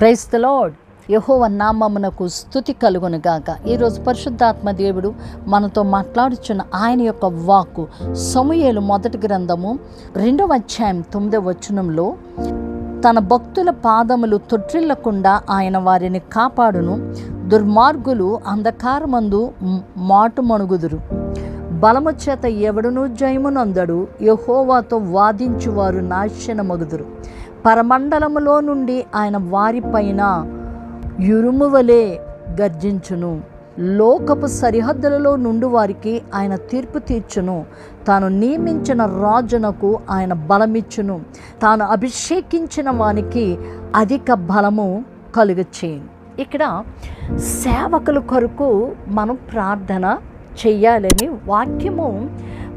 Price the lord యహోవ నామమునకు స్థుతి కలుగునుగాక ఈరోజు పరిశుద్ధాత్మ దేవుడు మనతో మాట్లాడుచున్న ఆయన యొక్క వాక్కు సమూయేలు మొదటి గ్రంథము రెండవ అధ్యాయం తొమ్మిదవ వచనంలో తన భక్తుల పాదములు తొట్టిల్లకుండా ఆయన వారిని కాపాడును. దుర్మార్గులు అంధకారమందు మాటుమణుగుదురు బలము చేత ఎవడునూ జయమునందడు. యహోవాతో వాదించువారు నాశనమగుదురు. పరమండలములో నుండి ఆయన వారిపైన యురుమువలే గర్జించును. లోకపు సరిహద్దులలో నుండి వారికి ఆయన తీర్పు తీర్చును. తాను నియమించిన రాజునకు ఆయన బలమిచ్చును. తాను అభిషేకించిన వానికి అధిక బలము కలుగచేయను. ఇక్కడ సేవకుల కొరకు మనం ప్రార్థన చెయ్యాలని వాక్యము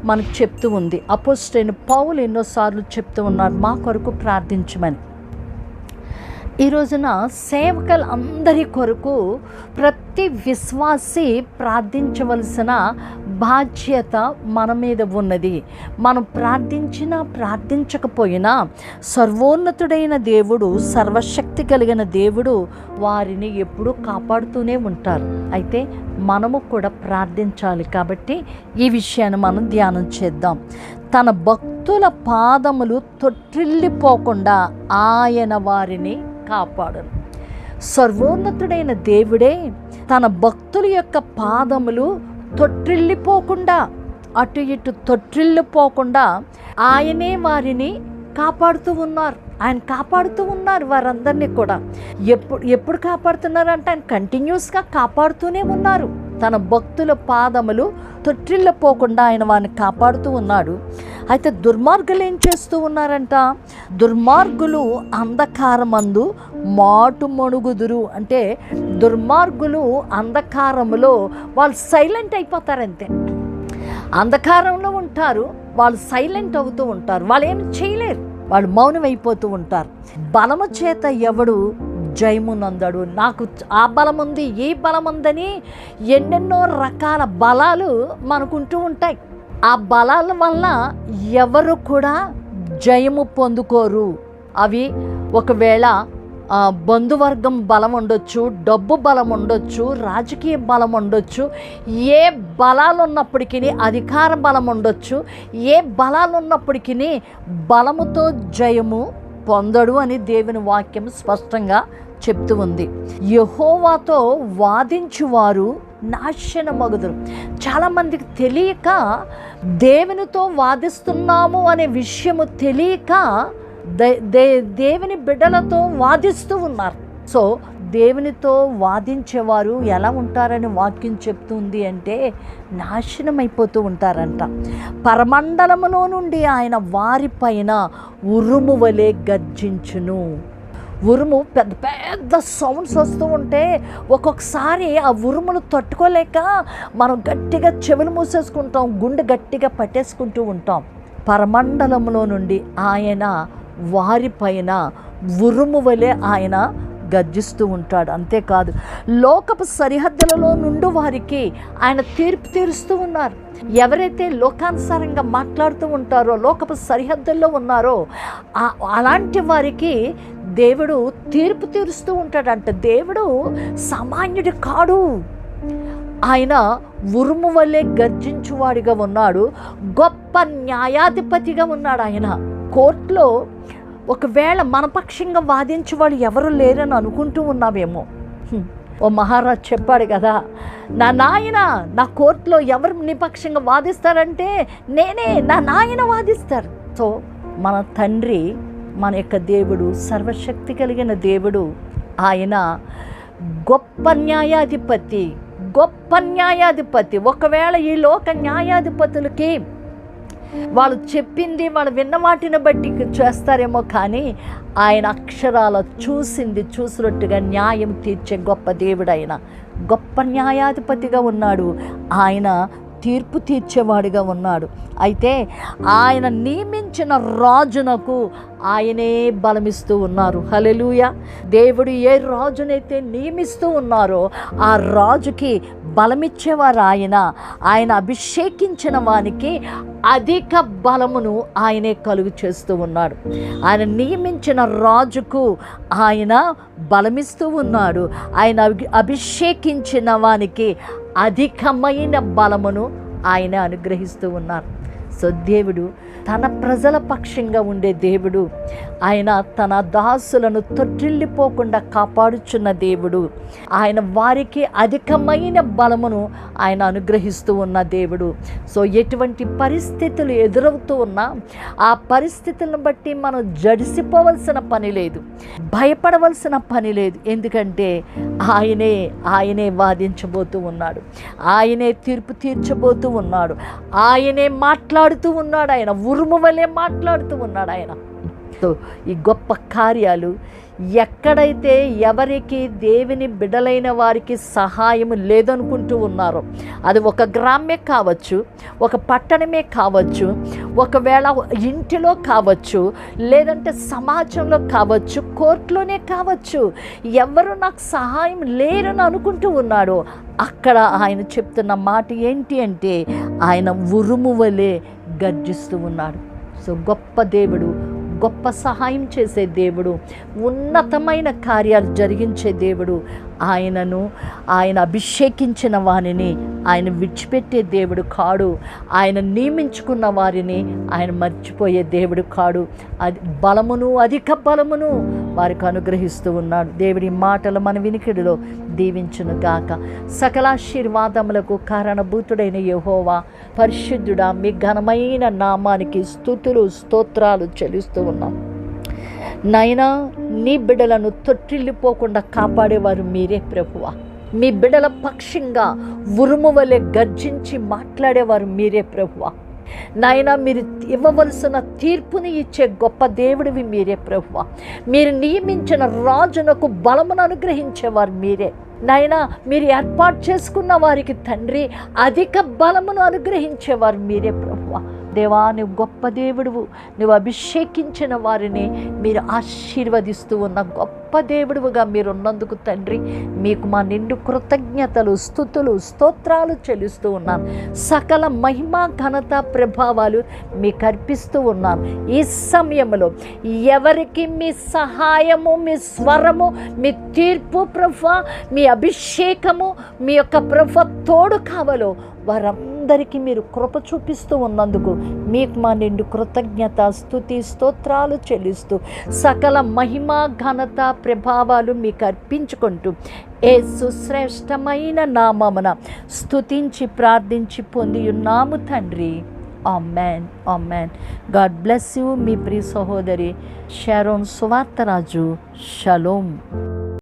మనకు చెప్తూ ఉంది. అపోస్టైన పౌలు ఎన్నోసార్లు చెప్తూ ఉన్నారు మా కొరకు ప్రార్థించమని. ఈ రోజున సేవకులు అందరి కొరకు ప్రతి విశ్వాసి ప్రార్థించవలసిన బాధ్యత మన మీద ఉన్నది. మనం ప్రార్థించినా ప్రార్థించకపోయినా సర్వోన్నతుడైన దేవుడు సర్వశక్తి కలిగిన దేవుడు వారిని ఎప్పుడూ కాపాడుతూనే ఉంటారు. అయితే మనము కూడా ప్రార్థించాలి కాబట్టి ఈ విషయాన్ని మనం ధ్యానం చేద్దాం. తన భక్తుల పాదములు తొట్టిల్లిపోకుండా ఆయన వారిని కాపాడను. సర్వోన్నతుడైన దేవుడే తన భక్తుల యొక్క పాదములు తొట్టిల్లిపోకుండా అటు ఇటు తొట్టిల్లిపోకుండా ఆయనే వారిని కాపాడుతూ ఉన్నారు. ఆయన కాపాడుతూ ఉన్నారు వారందరినీ కూడా. ఎప్పుడు ఎప్పుడు కాపాడుతున్నారు అంటే ఆయన కంటిన్యూస్గా కాపాడుతూనే ఉన్నారు. తన భక్తుల పాదములు తొట్టిల్లపోకుండా ఆయన వారిని కాపాడుతూ ఉన్నాడు. అయితే దుర్మార్గులు ఏం చేస్తూ ఉన్నారంట? దుర్మార్గులు అంధకారమందు మాటు మణుగుదురు. అంటే దుర్మార్గులు అంధకారములో వాళ్ళు సైలెంట్ అయిపోతారంతే. అంధకారంలో ఉంటారు వాళ్ళు సైలెంట్ అవుతూ ఉంటారు. వాళ్ళు ఏమి చేయలేరు. వాళ్ళు మౌనమైపోతూ ఉంటారు. బలము చేత ఎవడు జయమునందడు. నాకు ఆ బలం ఉంది ఈ బలం ఉందని ఎన్నెన్నో రకాల బలాలు మనకుంటూ ఉంటాయి. ఆ బలాల వల్ల ఎవరు కూడా జయము పొందుకోరు. అవి ఒకవేళ బంధువర్గం బలం ఉండొచ్చు డబ్బు బలం ఉండొచ్చు రాజకీయ బలం ఉండొచ్చు ఏ బలాలు ఉన్నప్పటికీ అధికార బలం ఉండొచ్చు ఏ బలాలు ఉన్నప్పటికీ బలముతో జయము పొందడు అని దేవుని వాక్యం స్పష్టంగా చెప్తూ ఉంది. యహోవాతో వాదించువారు నాశనమగుదురు. చాలామందికి తెలియక దేవునితో వాదిస్తున్నాము అనే విషయము తెలియక దే దే దేవుని బిడ్డలతో వాదిస్తూ ఉన్నారు. సో దేవునితో వాదించేవారు ఎలా ఉంటారని వాక్యం చెప్తుంది అంటే నాశనం అయిపోతూ ఉంటారంట. పరమండలములో నుండి ఆయన వారిపైన ఉరుము వలె గర్జించును. ఉరుము పెద్ద పెద్ద సౌండ్స్ వస్తూ ఉంటే ఒక్కొక్కసారి ఆ ఉరుములు తట్టుకోలేక మనం గట్టిగా చెవులు మూసేసుకుంటాం గుండె గట్టిగా పట్టేసుకుంటూ ఉంటాం. పరమండలంలో నుండి ఆయన వారిపైన ఉరుము వలె ఆయన గర్జిస్తూ ఉంటాడు. అంతేకాదు లోకపు సరిహద్దులలో నుండి వారికి ఆయన తీర్పు తీరుస్తూ ఉన్నారు. ఎవరైతే లోకానుసారంగా మాట్లాడుతూ ఉంటారో లోకపు సరిహద్దుల్లో ఉన్నారో అలాంటి వారికి దేవుడు తీర్పు తీరుస్తూ ఉంటాడంట. దేవుడు సామాన్యుడు కాడు. ఆయన ఉరుము వలె గర్జించువాడిగా ఉన్నాడు. గొప్ప న్యాయాధిపతిగా ఉన్నాడు ఆయన. కోర్టులో ఒకవేళ మనపక్షంగా వాదించే వాళ్ళు ఎవరు లేరని అనుకుంటూ ఉన్నావేమో. ఓ మహారాజ్ చెప్పాడు కదా నా నాయన నా కోర్టులో ఎవరు నిపక్షంగా వాదిస్తారంటే నేనే నా నాయన వాదిస్తారు. సో మన తండ్రి మన యొక్క దేవుడు సర్వశక్తి కలిగిన దేవుడు ఆయన గొప్ప న్యాయాధిపతి గొప్ప న్యాయాధిపతి. ఒకవేళ ఈ లోక న్యాయాధిపతులకి వాళ్ళు చెప్పింది వాళ్ళు విన్న వాటిని బట్టి చేస్తారేమో కానీ ఆయన అక్షరాల చూసింది చూసినట్టుగా న్యాయం తీర్చే గొప్ప దేవుడైన గొప్ప న్యాయాధిపతిగా ఉన్నాడు. ఆయన తీర్పు తీర్చేవాడిగా ఉన్నాడు. అయితే ఆయన నియమించిన రాజునకు ఆయనే బలమిస్తూ ఉన్నారు. హలెలూయ దేవుడు ఏ రాజునైతే నియమిస్తూ ఉన్నారో ఆ రాజుకి బలమిచ్చేవారు ఆయన. ఆయన అభిషేకించిన వానికి అధిక బలమును ఆయనే కలుగు చేస్తూ ఉన్నాడు. ఆయన నియమించిన రాజుకు ఆయన బలమిస్తూ ఉన్నాడు. ఆయన అభిషేకించిన వానికి అధికమైన బలమును ఆయన అనుగ్రహిస్తూ ఉన్నారు. సో దేవుడు తన ప్రజల పక్షంగా ఉండే దేవుడు ఆయన తన దాసులను తొట్టిల్లిపోకుండా కాపాడుచున్న దేవుడు. ఆయన వారికి అధికమైన బలమును ఆయన అనుగ్రహిస్తూ ఉన్న దేవుడు. సో ఎటువంటి పరిస్థితులు ఎదురవుతూ ఉన్నా ఆ పరిస్థితులను బట్టి మనం జడిసిపోవలసిన పని లేదు. భయపడవలసిన పని లేదు. ఎందుకంటే ఆయనే ఆయనే వాదించబోతూ ఉన్నాడు. ఆయనే తీర్పు తీర్చబోతూ ఉన్నాడు. ఆయనే మాట్లాడుతూ ఉన్నాడు. ఆయన ఉరుము వలె మాట్లాడుతూ ఉన్నాడు ఆయన. సో ఈ గొప్ప కార్యాలు ఎక్కడైతే ఎవరికి దేవుని బిడలైన వారికి సహాయం లేదనుకుంటూ ఉన్నారో అది ఒక గ్రామే కావచ్చు ఒక పట్టణమే కావచ్చు ఒకవేళ ఇంటిలో కావచ్చు లేదంటే సమాజంలో కావచ్చు కోర్టులోనే కావచ్చు ఎవరు నాకు సహాయం లేరని అనుకుంటూ ఉన్నాడో అక్కడ ఆయన చెప్తున్న మాట ఏంటి అంటే ఆయన ఉరుము వలె గర్జిస్తూ ఉన్నాడు. సో గొప్ప దేవుడు గొప్ప సహాయం చేసే దేవుడు ఉన్నతమైన కార్యాలు జరిగించే దేవుడు. ఆయనను ఆయన అభిషేకించిన వానిని ఆయన విడిచిపెట్టే దేవుడు కాడు. ఆయన నియమించుకున్న వారిని ఆయన మర్చిపోయే దేవుడు కాడు. అది బలమును అధిక బలమును వారికి అనుగ్రహిస్తూ ఉన్నాడు. దేవుడి మాటలు మన వినికిడిలో దీవించును గాక. సకలాశీర్వాదములకు కారణభూతుడైన యహోవా పరిశుద్ధుడా మీ ఘనమైన నామానికి స్థుతులు స్తోత్రాలు చెల్లిస్తూ ఉన్నాం. నైనా నీ బిడ్డలను తొట్టిల్లిపోకుండా కాపాడేవారు మీరే ప్రభువా. మీ బిడల పక్షంగా ఉరుము వలె గర్జించి మాట్లాడేవారు మీరే ప్రభువా. నాయన మీరు ఇవ్వవలసిన తీర్పుని ఇచ్చే గొప్ప దేవుడివి మీరే ప్రభువ. మీరు నియమించిన రాజునకు బలమును అనుగ్రహించేవారు మీరే. నాయన మీరు ఏర్పాటు చేసుకున్న వారికి తండ్రి అధిక బలమును అనుగ్రహించేవారు మీరే ప్రభువా. దేవా నువ్వు గొప్ప దేవుడువు. నువ్వు అభిషేకించిన వారిని మీరు ఆశీర్వదిస్తూ ఉన్న గొప్ప దేవుడువుగా మీరు ఉన్నందుకు తండ్రి. మీకు మా నిండు కృతజ్ఞతలు స్థుతులు స్తోత్రాలు చెల్లిస్తూ ఉన్నాను సకల మహిమ ఘనత ప్రభావాలు మీకు అర్పిస్తూ ఉన్నాను ఈ సమయంలో ఎవరికి మీ సహాయము మీ స్వరము మీ తీర్పు ప్రభ మీ అభిషేకము మీ యొక్క ప్రభ తోడు కావాలో అందరికీ మీరు కృప చూపిస్తూ ఉన్నందుకు మీకు మా నిండు కృతజ్ఞత స్థుతి స్తోత్రాలు చెల్లిస్తూ సకల మహిమ ఘనత ప్రభావాలు మీకు అర్పించుకుంటూ ఏ సుశ్రేష్టమైన నామమున స్థుతించి ప్రార్థించి పొంది ఉన్నాము తండ్రి. Amen. Amen. God bless you మీ ప్రియ సహోదరి షారోన్ సువార్తరాజు. షలోమ్